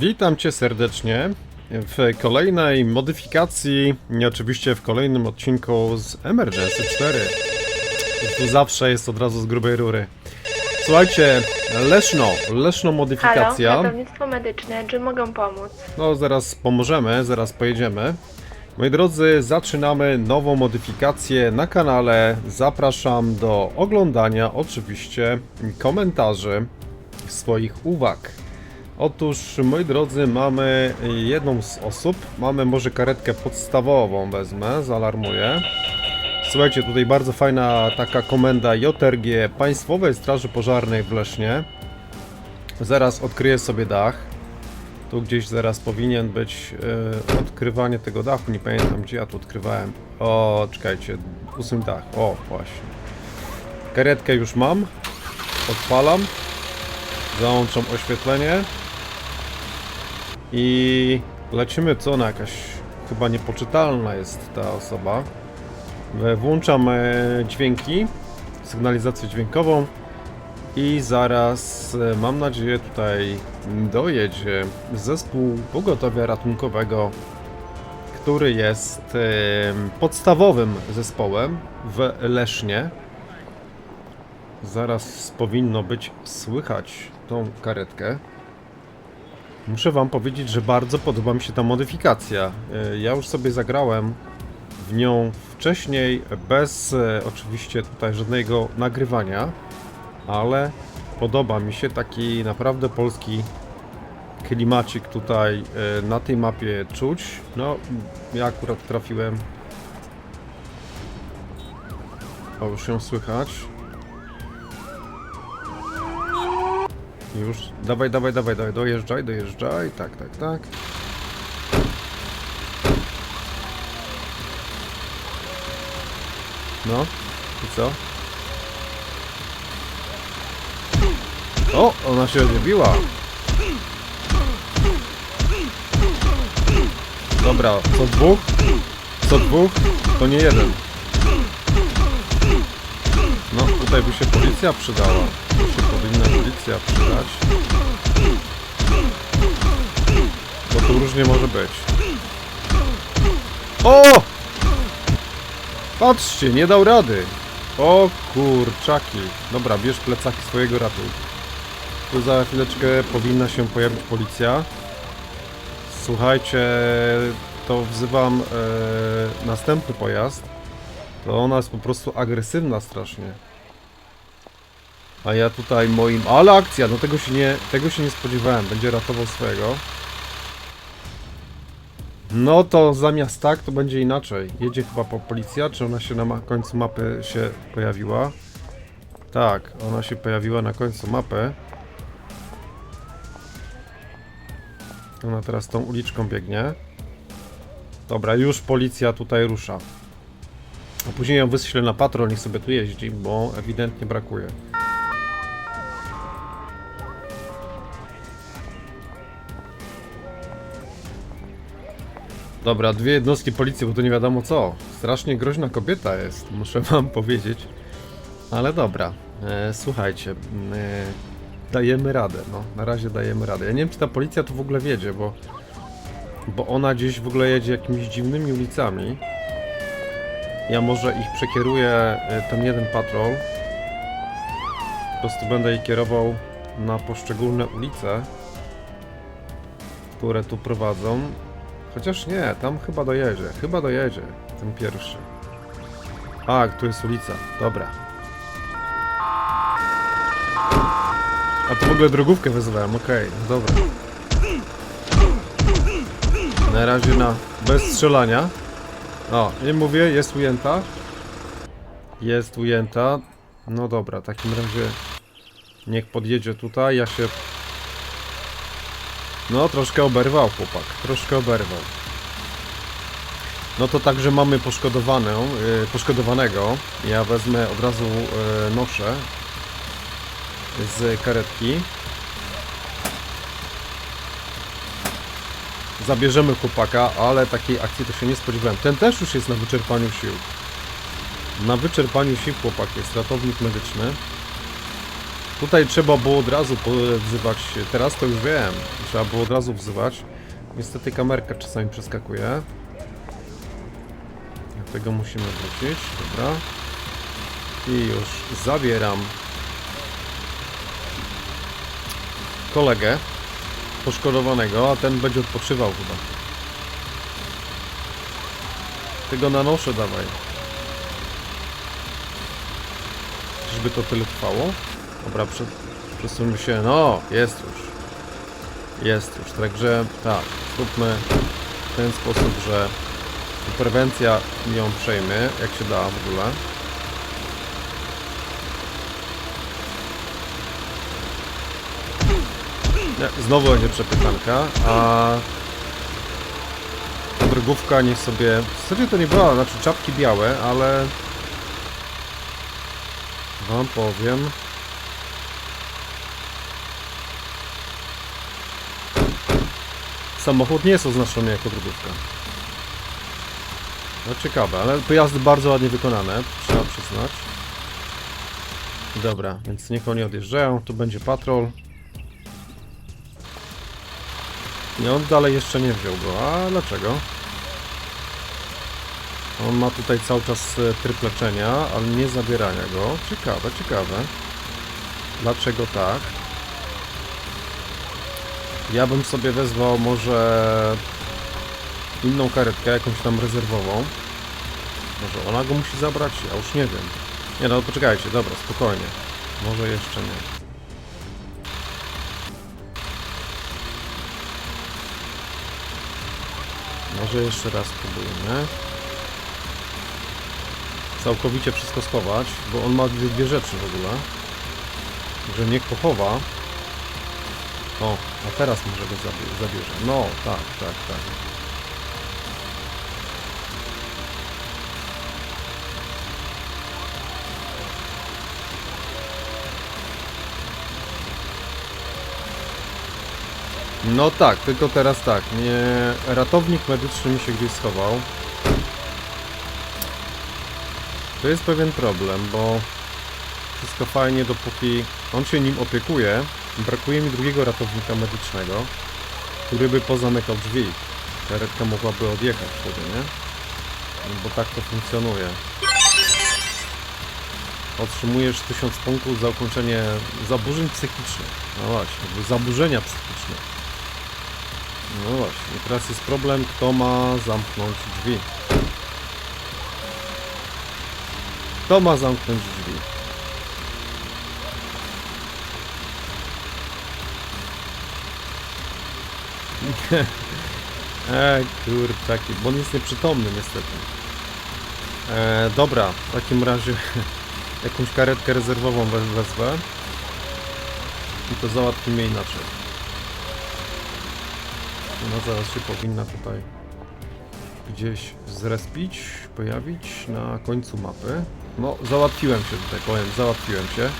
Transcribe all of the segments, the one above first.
Witam Cię serdecznie w kolejnej modyfikacji, nie oczywiście w kolejnym odcinku z Emergency 4. Tu zawsze jest od razu z grubej rury. Słuchajcie, Leszno, Leszno Halo, modyfikacja. ratownictwo medyczne, czy mogą pomóc? No, zaraz pomożemy, zaraz pojedziemy. Moi drodzy, zaczynamy nową modyfikację na kanale. Zapraszam do oglądania, oczywiście, komentarzy, swoich uwag. Otóż, moi drodzy, mamy jedną z osób. Mamy może karetkę podstawową, wezmę, zaalarmuję. Słuchajcie, tutaj bardzo fajna taka komenda JRG Państwowej Straży Pożarnej w Lesznie. Zaraz odkryję sobie dach. Tu gdzieś zaraz powinien być e, odkrywanie tego dachu. Nie pamiętam gdzie ja tu odkrywałem. O, czekajcie, ósmy dach. O, właśnie. Karetkę już mam. Odpalam. Załączam oświetlenie. I lecimy co na jakaś chyba niepoczytalna jest ta osoba. E, Włączam e, dźwięki, sygnalizację dźwiękową. I zaraz, e, mam nadzieję, tutaj dojedzie zespół pogotowia ratunkowego, który jest em, podstawowym zespołem w Lesznie. Zaraz powinno być słychać tą karetkę. Muszę Wam powiedzieć, że bardzo podoba mi się ta modyfikacja. E, Ja już sobie zagrałem w nią wcześniej, bez e, oczywiście tutaj żadnego nagrywania ale podoba mi się taki naprawdę polski klimacik tutaj e, na tej mapie czuć. No, ja akurat trafiłem. O, już ją słychać. Już, dawaj, dawaj, dawaj, dawaj, dojeżdżaj, dojeżdżaj, tak, tak, tak. No, i co? O, ona się odbiła. Dobra, co dwóch? Co dwóch? To nie jeden. No, tutaj by się policja przydała. Policja przydać. Bo tu różnie może być. O! Patrzcie, nie dał rady. O kurczaki. Dobra, bierz plecaki swojego ratunku. Tu za chwileczkę powinna się pojawić policja. Słuchajcie, to wzywam e, następny pojazd. To ona jest po prostu agresywna strasznie. A ja tutaj moim... Ale akcja! No tego się nie, tego się nie spodziewałem. Będzie ratował swojego. No to zamiast tak, to będzie inaczej. Jedzie chyba po policja, czy ona się na ma- końcu mapy się pojawiła? Tak, ona się pojawiła na końcu mapy. Ona teraz tą uliczką biegnie. Dobra, już policja tutaj rusza. A później ją wyślę na patrol, niech sobie tu jeździ, bo ewidentnie brakuje. Dobra, dwie jednostki policji, bo to nie wiadomo co. Strasznie groźna kobieta jest, muszę wam powiedzieć. Ale dobra, e, słuchajcie, mm, e, dajemy radę, no, na razie dajemy radę. Ja nie wiem, czy ta policja tu w ogóle wiedzie, bo, bo ona gdzieś w ogóle jedzie jakimiś dziwnymi ulicami. Ja może ich przekieruję, e, ten jeden patrol. Po prostu będę ich kierował na poszczególne ulice, które tu prowadzą. Chociaż nie, tam chyba dojedzie, chyba dojedzie, ten pierwszy. A, tu jest ulica, dobra. A to w ogóle drogówkę wezwałem, okej, no dobra. Na razie na bez strzelania. O, nie mówię, jest ujęta. Jest ujęta. No dobra, w takim razie niech podjedzie tutaj, ja się... No, troszkę oberwał chłopak, troszkę oberwał. No to także mamy poszkodowaną, yy, poszkodowanego. Ja wezmę od razu yy, noszę z karetki. Zabierzemy chłopaka, ale takiej akcji to się nie spodziewałem. Ten też już jest na wyczerpaniu sił. Na wyczerpaniu sił chłopak jest ratownik medyczny. Tutaj trzeba było od razu wzywać, teraz to już wiem, trzeba było od razu wzywać. Niestety kamerka czasami przeskakuje. Do tego musimy wrócić, dobra. I już zabieram kolegę poszkodowanego, a ten będzie odpoczywał chyba. Tego na nosze dawaj. Czyżby to tyle trwało? Dobra, prze, przesuńmy się. No, jest już. Jest już, także tak, zróbmy w ten sposób, że prewencja ją przejmie, jak się da w ogóle. Nie, znowu będzie przepytanka, a drogówka niech sobie... W zasadzie to nie była, znaczy czapki białe, ale... Wam powiem... Samochód nie jest oznaczony jako drogówka. No ciekawe, ale pojazdy bardzo ładnie wykonane, trzeba przyznać. Dobra, więc niech oni odjeżdżają, tu będzie patrol. I on dalej jeszcze nie wziął go, a dlaczego? On ma tutaj cały czas e, tryb leczenia, ale nie zabierania go. Ciekawe, ciekawe. Dlaczego tak? Ja bym sobie wezwał może inną karetkę, jakąś tam rezerwową. Może ona go musi zabrać? Ja już nie wiem. Nie no, poczekajcie, dobra, spokojnie. Może jeszcze nie. Może jeszcze raz spróbujemy. Całkowicie wszystko schować, bo on ma dwie, dwie rzeczy w ogóle. Że niech pochowa. O, a teraz może go zabie- zabierze. No, tak, tak, tak. No tak, tylko teraz tak, nie... Ratownik medyczny mi się gdzieś schował. To jest pewien problem, bo wszystko fajnie dopóki on się nim opiekuje. Brakuje mi drugiego ratownika medycznego, który by pozamykał drzwi. Karetka mogłaby odjechać wtedy, nie? No Bo tak to funkcjonuje. Otrzymujesz 1000 punktów za ukończenie zaburzeń psychicznych. No właśnie, zaburzenia psychiczne. No właśnie, i teraz jest problem, kto ma zamknąć drzwi. Kto ma zamknąć drzwi? e, kurczaki, bo on jest nieprzytomny niestety. E, dobra, w takim razie jakąś karetkę rezerwową we- wezwę. I to załatwimy inaczej. Ona zaraz się powinna tutaj gdzieś zrespić, pojawić na końcu mapy. No, załatwiłem się tutaj, powiem, załatwiłem się.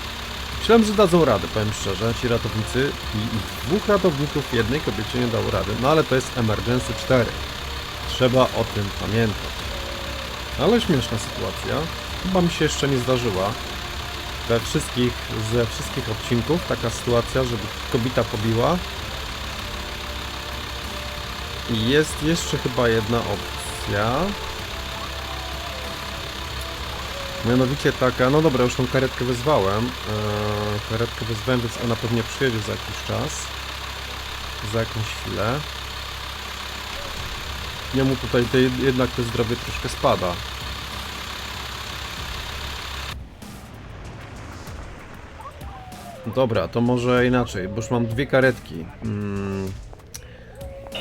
Myślałem, że dadzą radę, powiem szczerze, ci ratownicy i dwóch ratowników jednej kobiecie nie dało rady. No ale to jest Emergency 4. Trzeba o tym pamiętać. Ale śmieszna sytuacja. Chyba mi się jeszcze nie zdarzyła. We wszystkich, ze wszystkich odcinków taka sytuacja, żeby kobieta pobiła. I jest jeszcze chyba jedna opcja. Mianowicie taka, no dobra, już tą karetkę wezwałem. Eee, karetkę wezwałem, więc ona pewnie przyjedzie za jakiś czas. Za jakąś chwilę. Jemu tutaj te, jednak to zdrowie troszkę spada. Dobra, to może inaczej, bo już mam dwie karetki. Mm,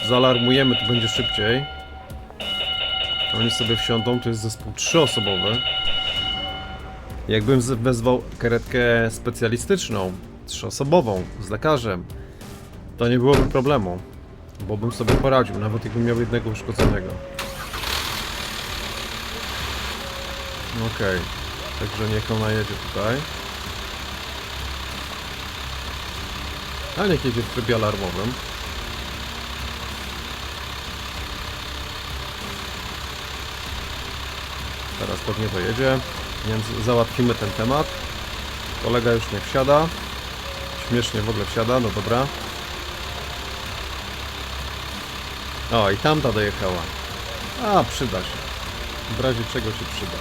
zaalarmujemy, to będzie szybciej. Oni sobie wsiądą, to jest zespół trzyosobowy. Jakbym wezwał karetkę specjalistyczną, trzyosobową, z lekarzem, to nie byłoby problemu, bo bym sobie poradził, nawet jakbym miał jednego uszkodzonego. Okej, także niech ona jedzie tutaj. A niech jedzie w trybie alarmowym. Teraz pewnie dojedzie, więc załatwimy ten temat. Kolega już nie wsiada. śmiesznie w ogóle wsiada, no dobra. O, i tamta dojechała. A, przyda się. W razie czego się przyda.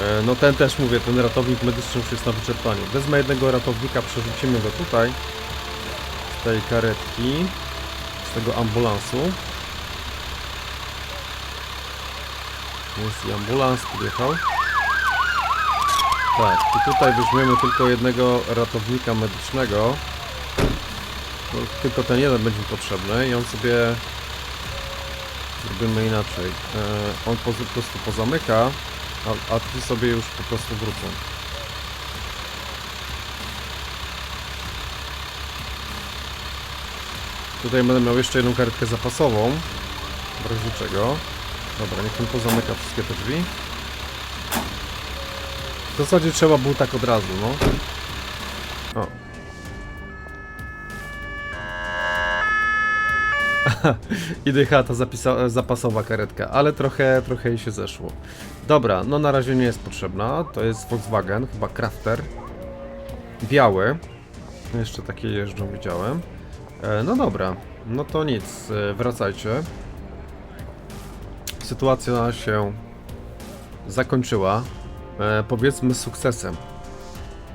E, No ten też mówię, ten ratownik medyczny już jest na wyczerpaniu. Wezmę jednego ratownika, przerzucimy go tutaj. Z tej karetki. Z tego ambulansu. Jest i ambulans, podjechał. Tak, i tutaj weźmiemy tylko jednego ratownika medycznego. No, tylko ten jeden będzie potrzebny i on sobie... Zrobimy inaczej. E, on po, prostu pozamyka, a, ci sobie już po prostu wrócą. Tutaj będę miał jeszcze jedną karetkę zapasową. W razie czego. Dobra, niech on pozamyka wszystkie te drzwi. W zasadzie trzeba było tak od razu, no. O. I dycha ta zapasowa karetka, ale trochę, trochę jej się zeszło. Dobra, no na razie nie jest potrzebna. To jest Volkswagen, chyba Crafter. Biały. Jeszcze takie jeżdżą, widziałem. E, no dobra, no to nic, e, wracajcie. Sytuacja się zakończyła, e, powiedzmy sukcesem.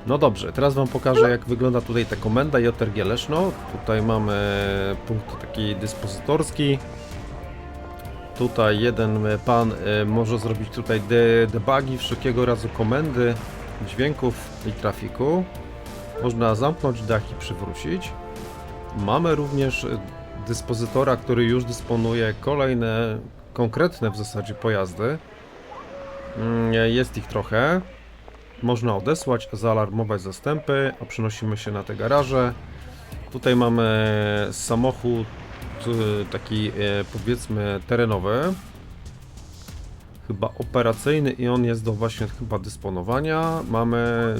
No dobrze, teraz wam pokażę jak wygląda tutaj ta komenda JRG Leszno. Tutaj mamy punkt taki dyspozytorski. Tutaj jeden pan e, może zrobić tutaj de debugi wszelkiego razu komendy, dźwięków i trafiku. Można zamknąć dach i przywrócić. Mamy również dyspozytora, który już dysponuje kolejne konkretne w zasadzie pojazdy. Mm, Jest ich trochę. Można odesłać, zaalarmować zastępy, a przenosimy się na te garaże. Tutaj mamy samochód y, taki e, powiedzmy terenowy. Chyba operacyjny i on jest do właśnie chyba dysponowania. Mamy,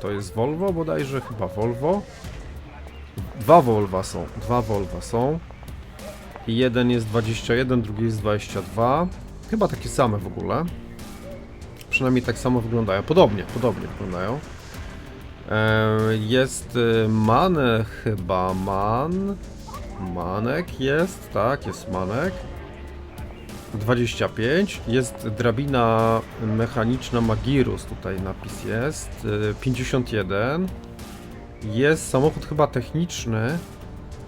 to jest Volvo bodajże, chyba Volvo. Dwa Volva są, dwa Volva są. Jeden jest 21, drugi jest 22. Chyba takie same w ogóle. Przynajmniej tak samo wyglądają. Podobnie, podobnie wyglądają. Jest y, man chyba, man. Manek jest, tak, jest manek. 25. Jest drabina mechaniczna Magirus, tutaj napis jest. y, 51. Jest samochód chyba techniczny,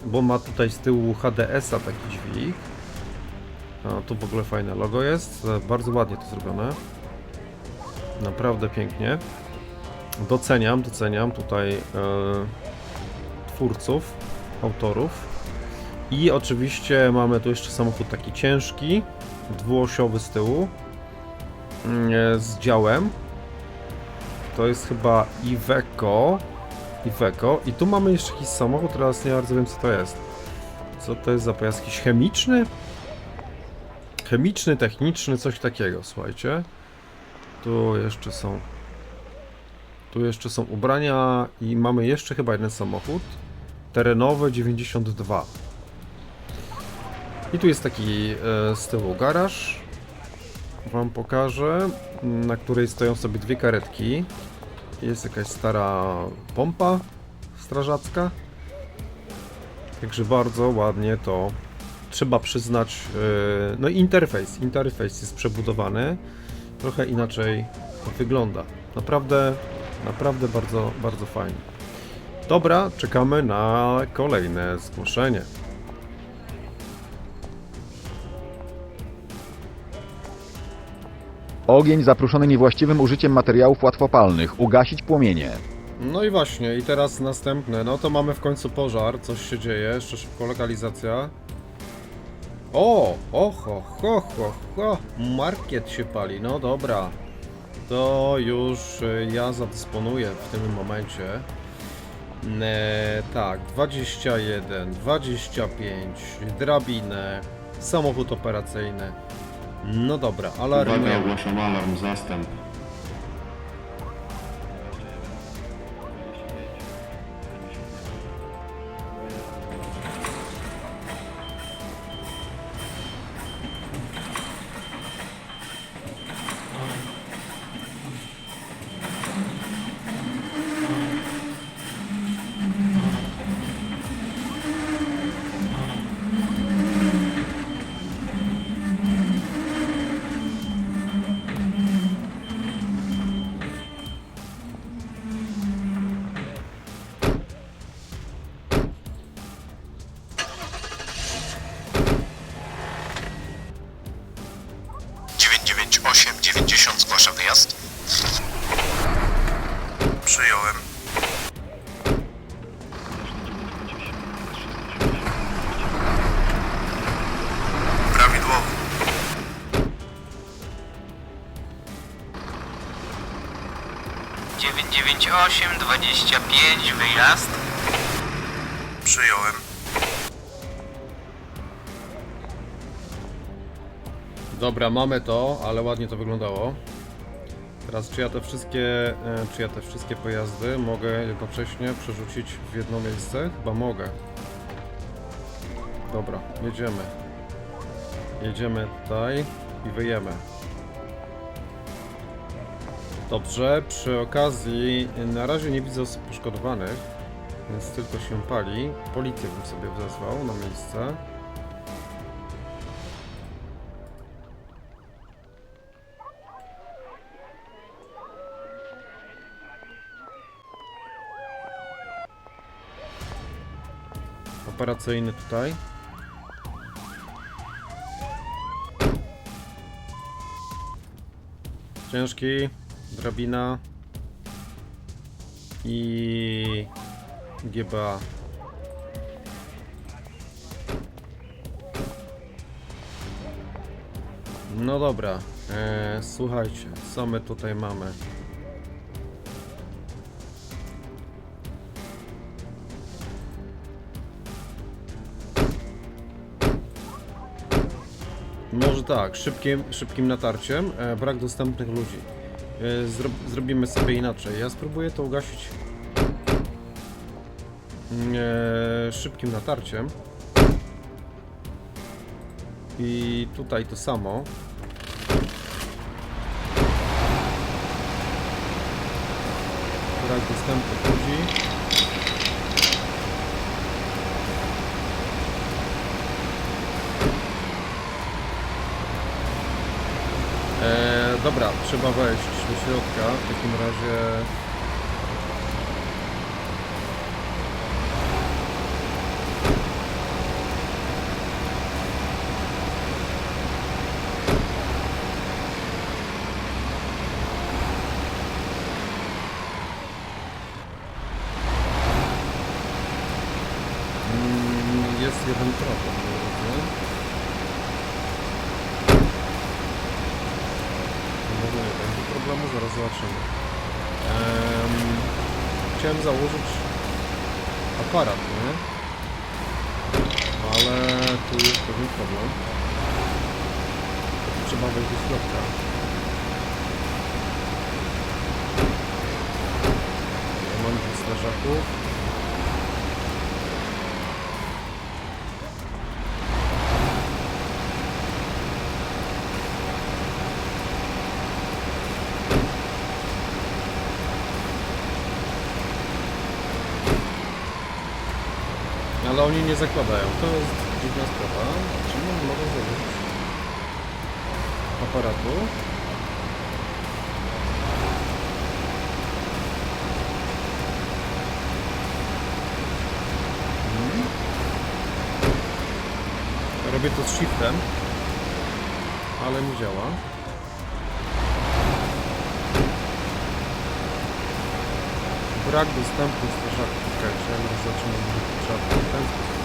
bo ma tutaj z tyłu HDS-a taki dźwig. A, tu w ogóle fajne logo jest, e, bardzo ładnie to zrobione. Naprawdę pięknie. Doceniam, doceniam tutaj e, twórców, autorów. I oczywiście mamy tu jeszcze samochód taki ciężki, dwuosiowy z tyłu, mm, e, z działem. To jest chyba Iveco. Iveco. I tu mamy jeszcze jakiś samochód, teraz nie bardzo wiem co to jest. Co to jest za pojazd? Jakiś chemiczny? Chemiczny, techniczny, coś takiego, słuchajcie. Tu jeszcze są. Tu jeszcze są ubrania i mamy jeszcze chyba jeden samochód. Terenowy 92. I tu jest taki e, z tyłu garaż. Wam pokażę, na której stoją sobie dwie karetki. Jest jakaś stara pompa strażacka. Także bardzo ładnie to trzeba przyznać. e, No i interfejs. Interfejs jest przebudowany. Trochę inaczej wygląda. Naprawdę, naprawdę bardzo, bardzo fajnie. Dobra, czekamy na kolejne zgłoszenie. Ogień zapruszony niewłaściwym użyciem materiałów łatwopalnych. Ugasić płomienie. No i właśnie, i teraz następne. No to mamy w końcu pożar, coś się dzieje, jeszcze szybko lokalizacja. O, oho, ho, ho, ho, market się pali, no dobra. To już y, ja zadysponuję w tym momencie. E, tak, 21, 25, drabinę, samochód operacyjny. No dobra, Uwaga, alarmujemy. ogłaszam alarm, zastęp. 998 25 wyjazd. Przyjąłem. Dobra, mamy to, ale ładnie to wyglądało. Teraz czy ja te wszystkie, e, czy ja te wszystkie pojazdy mogę jednocześnie przerzucić w jedno miejsce? Chyba mogę. Dobra, jedziemy. Jedziemy tutaj i wyjemy. Dobrze, przy okazji na razie nie widzę osób poszkodowanych, więc tylko się pali. Policję bym sobie wezwał na miejsce. Operacyjny tutaj. Ciężki, drabina i GBA. No dobra, e, słuchajcie, co my tutaj mamy? Może tak, szybkim, szybkim natarciem, e, brak dostępnych ludzi. E, zro, zrobimy sobie inaczej. Ja spróbuję to ugasić e, szybkim natarciem. I tutaj to samo. Brak dostępnych ludzi. E, dobra, trzeba wejść do środka. W takim razie. Mm, Jest jeden problem, moi drodzy. Może nie problemu, zaraz zobaczymy. Em, chciałem założyć aparat, nie? Ale tu jest pewien problem. Trzeba wejść do środka. Ja mam strażaków. Ale oni nie zakładają. To jest dziwna sprawa. Czemu nie mogą założyć aparatu? Mhm. Robię to z shiftem, ale nie działa. Brak dostępu strażaków. Czekajcie, może zaczynamy trzeba to w ten sposób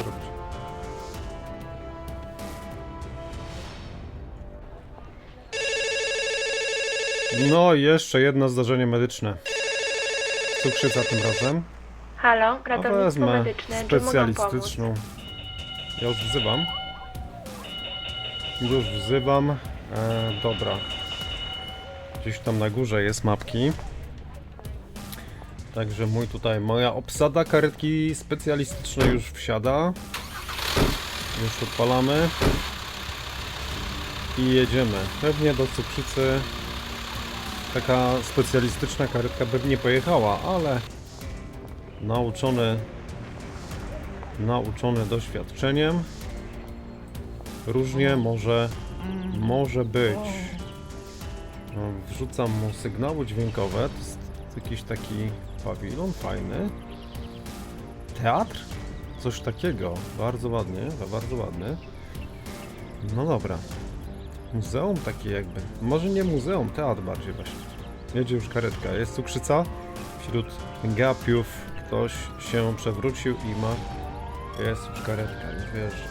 zrobić. No i jeszcze jedno zdarzenie medyczne. Cukrzyca tym razem. Halo, A ratownictwo wezmę medyczne, czy pomóc? specjalistyczną. Ja już wzywam. Już wzywam. E, dobra. Gdzieś tam na górze jest mapki. Także mój tutaj, moja obsada karetki specjalistycznej już wsiada. Już odpalamy. I jedziemy. Pewnie do cukrzycy taka specjalistyczna karetka pewnie pojechała, ale nauczony nauczony doświadczeniem różnie może może być No, wrzucam mu sygnały dźwiękowe to jest jakiś taki pawilon fajny teatr? coś takiego bardzo ładnie, bardzo ładny no dobra Muzeum takie jakby. Może nie muzeum, teatr bardziej właśnie. Jedzie już karetka. Jest cukrzyca. Wśród gapiów ktoś się przewrócił i ma... Jest już karetka, już wiesz.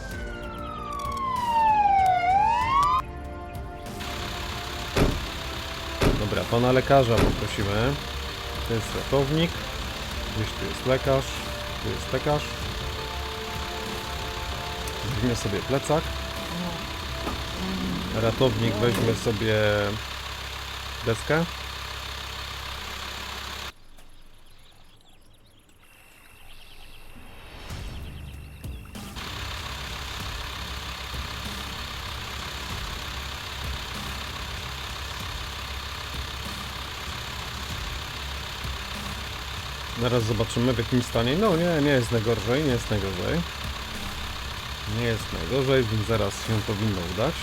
Dobra, pana lekarza poprosimy. To jest ratownik. Gdzieś tu jest lekarz. Tu jest lekarz. Weźmie sobie plecak. Ratownik weźmie sobie deskę. Zaraz zobaczymy w jakim stanie. No nie, nie jest najgorzej, nie jest najgorzej. Nie jest najgorzej, więc zaraz się powinno udać.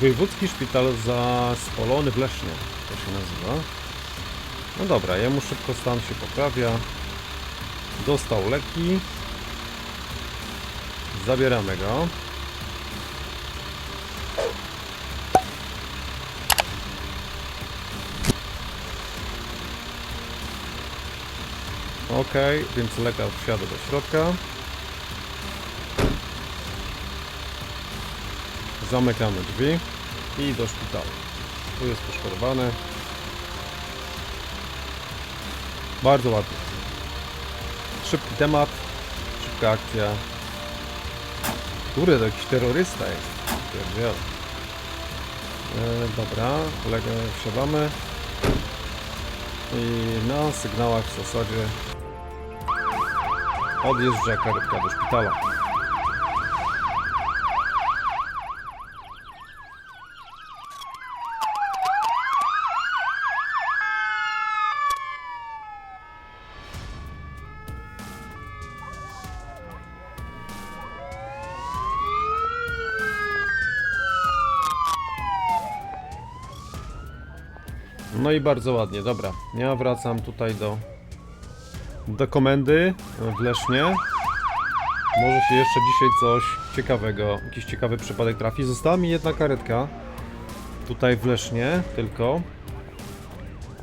Wojewódzki Szpital Zaspolony w Lesznie, to się nazywa. No dobra, jemu szybko stan się poprawia. Dostał leki. Zabieramy go. Ok, więc lekarz wsiada do środka. Zamykamy drzwi i do szpitala. Tu jest poszkodowany. Bardzo ładnie. Szybki temat, szybka akcja. Kurde, to jakiś terrorysta jest. Pierdziele. E, dobra, kolegę wsiadamy. I na sygnałach w zasadzie odjeżdża karetka do szpitala. No i bardzo ładnie, dobra. Ja wracam tutaj do, do komendy w Lesznie. Może się jeszcze dzisiaj coś ciekawego, jakiś ciekawy przypadek trafi. Została mi jedna karetka tutaj w Lesznie tylko.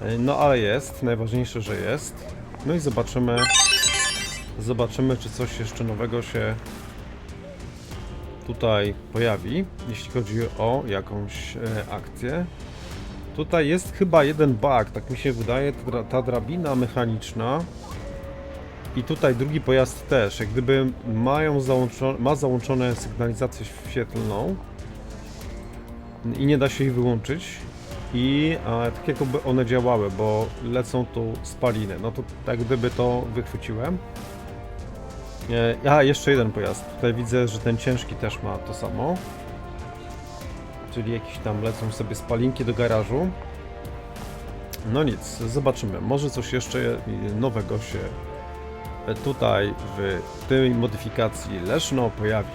E, No ale jest, najważniejsze, że jest. No i zobaczymy, zobaczymy czy coś jeszcze nowego się tutaj pojawi, jeśli chodzi o jakąś e, akcję. Tutaj jest chyba jeden bug, tak mi się wydaje, ta drabina mechaniczna i tutaj drugi pojazd też, jak gdyby mają załączone, ma załączone sygnalizację świetlną i nie da się ich wyłączyć i a, tak jakby one działały, bo lecą tu spaliny, no to tak gdyby to wychwyciłem. E, A, jeszcze jeden pojazd, tutaj widzę, że ten ciężki też ma to samo czyli jakieś tam lecą sobie spalinki do garażu. No nic, zobaczymy. Może coś jeszcze nowego się tutaj w tej modyfikacji Leszno pojawi.